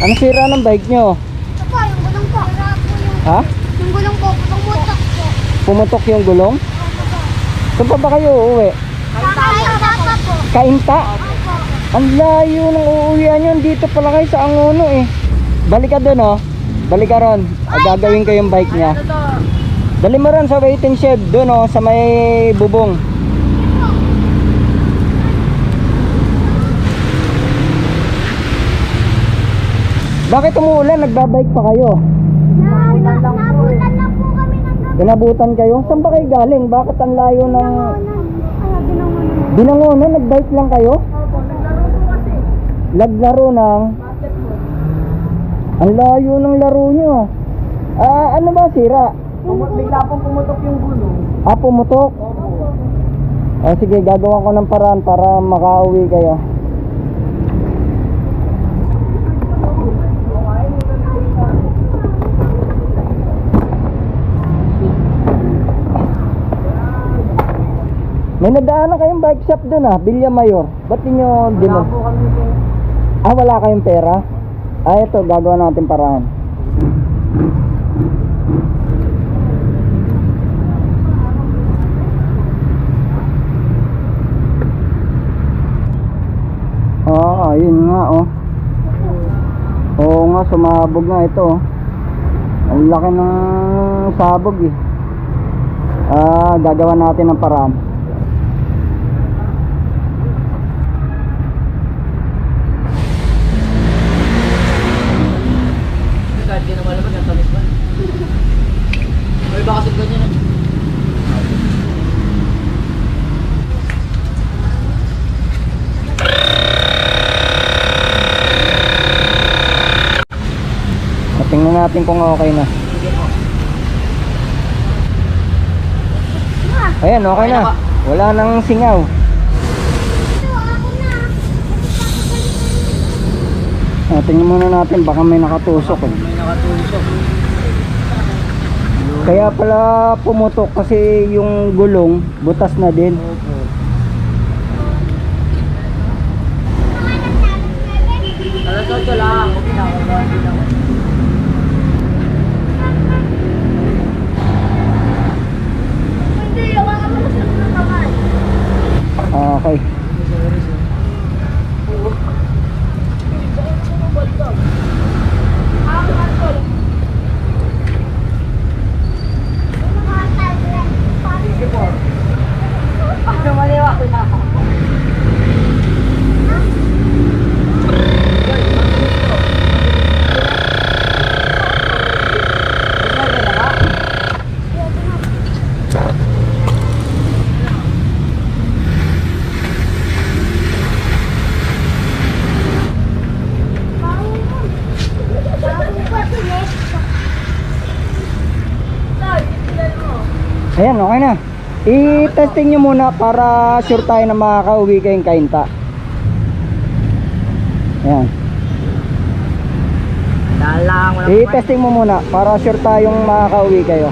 Ano sira ng bike nyo? Ito po, yung gulong po. Ha? Yung gulong po, putong putok po. Pumutok yung gulong? Saan pa ba kayo uuwi? Kakayo dapat po. Kainta? Opo. Ang layo ng uuwihan yun. Dito pala kayo sa Angono eh. Balik ka doon oh. Balik ka ron. Gagawin ko yung bike niya. Dali mo ron sa waiting shed doon oh, sa may bubong. Bakit umuulan? Nagbabike pa kayo? Nabutan lang po. Nabutan lang po kami ng gabi. Pinabutan kayo? Saan ba kayo galing? Bakit ang layo ng... Binangonan. Binangonan? Nagbike lang kayo? Opo, naglaro po kasi. Naglaro ng... Ang layo ng laro nyo. Ah, ano ba sira? Bigla pong pumutok yung gulong. Ah, pumutok? Opo. O sige, gagawa ko ng paraan para makauwi kayo. May nadaanan kayong bike shop doon ah, Villa Mayor. Ba't ninyo Wala dinun? po kami po. Ah, wala kayong pera? Ah, ito, gagawa natin paraan. Ah, ayun nga oh. Oo nga, sumabog nga ito oh. Ang laki ng sabog eh. Ah, gagawa natin ng paraan. Kahit di na malamag, ang tamis ba? May ba kasi ganyan eh. Tingnan natin kung okay na. Ayan, okay na? Wala nang singaw. Ah, tingnan muna natin, baka may nakatusok eh. May nakatusok. Kaya pala pumutok kasi yung gulong, butas na din. Okay. Ayan, okay na. I-testing nyo muna para sure tayo na makakauwi kayong kainta. Ayan. I-testing mo muna para sure tayong makakauwi kayo.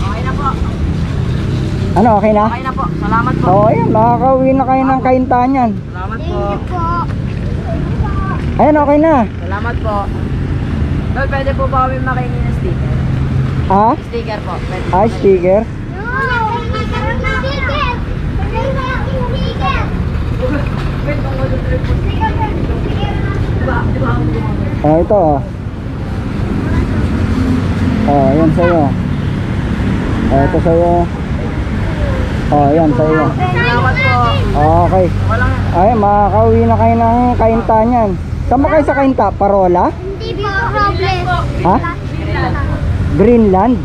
Okay na po. Ano, okay na? Okay na po. Salamat po. Oo, ayan, makakauwi na kayo ng kainta niyan. Salamat Thank po. you po. Ayan, okay na. Salamat po. Tol, pwede po ba kami makingi ng sticker? Ha? Sticker po. Pwede Ay, sticker. No, nagkaroon ng ticket. Nagkaroon ng ticket. Oh, ito oh. Oh, yan sa'yo. Oh, ito sa'yo. Oh, yan sa'yo. Salamat po. Okay. Walang Ay, makakauwi na kayo ng kainta niyan. Ba kayo sa kainta? Parola? Hindi po problem. Ha? Greenland?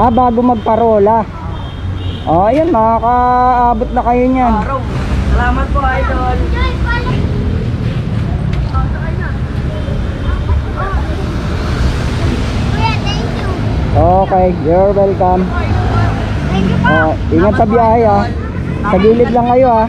Ah, bago magparola. Oh, ayan, makakaabot na kayo niyan. Salamat po, idol. Okay, you're welcome. Thank you po. Oh, ingat sa biyahe ah. Sa gilid lang kayo ah.